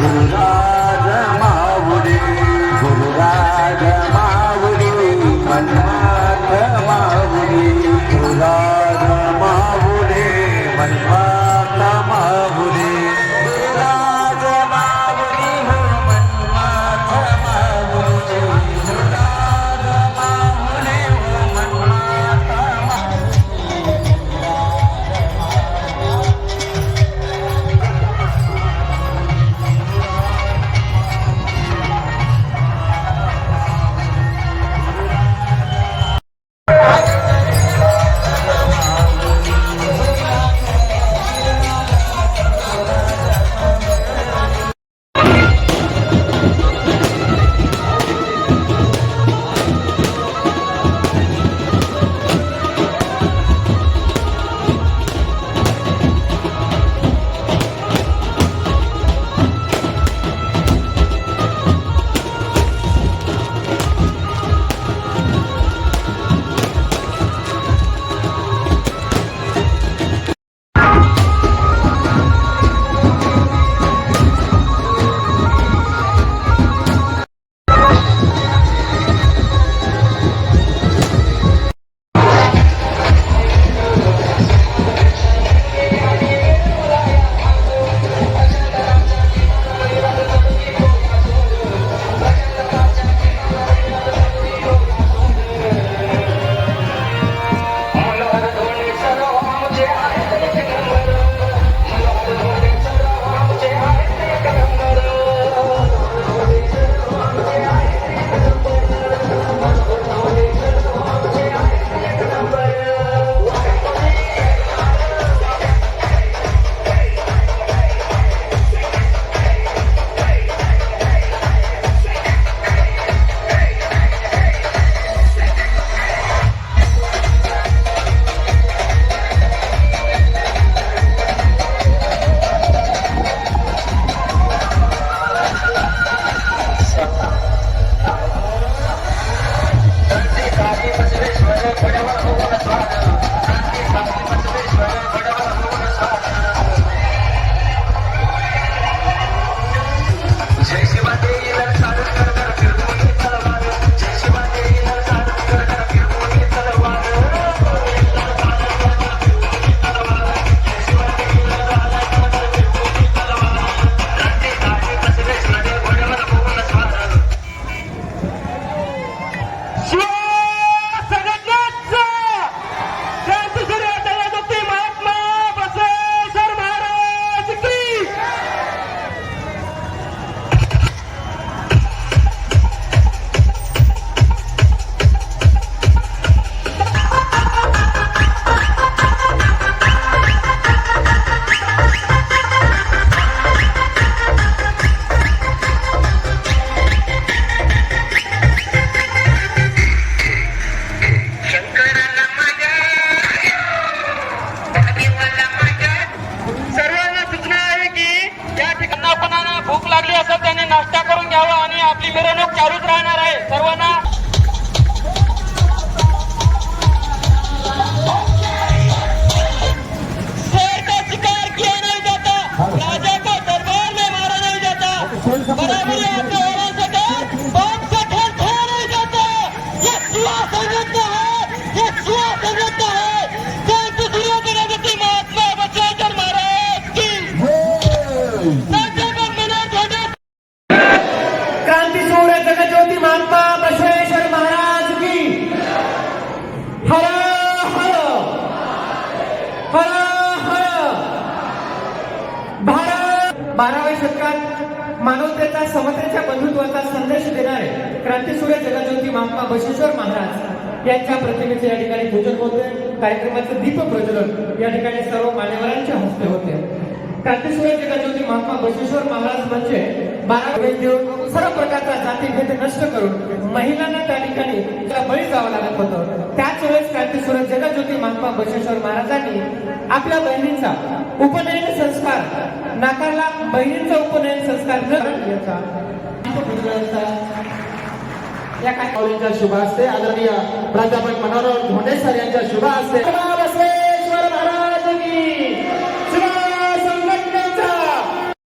गुरुराज माऊली गुरुराज मा मिरवणूक चालूच राहणार आहे. सर्वांना बाराव्या शतकात मानवतेचा समतेच्या बंधुत्वाचा संदेश देणारे क्रांतीसूर्य जगज्योती महात्मा बशेश्वर महाराज यांच्या प्रतिमेचे या ठिकाणी पूजन होते. कार्यक्रमाचं दीप प्रज्वलन या ठिकाणी सर्व मान्यवरांच्या हस्ते होते. क्रांतीसूर्य जगज्योती महात्मा बशेश्वर महाराज म्हणजे बारा वेळ देऊन सर्व प्रकारचा जातीभेद नष्ट करून महिलांना त्या ठिकाणी बळी जावं लागत होतं. त्याच वेळेस क्रांतीसूर्य जगज्योती महात्मा बसवेश्वर महाराजांनी आपल्या बहिणींचा उपनयन संस्कार नाकारला. बहिणींचा उपनयन संस्कार न या काय? माऊलींच्या शुभ असते आदरणीय प्राध्यापक मनोहर धोंडे सर यांच्या शुभ असते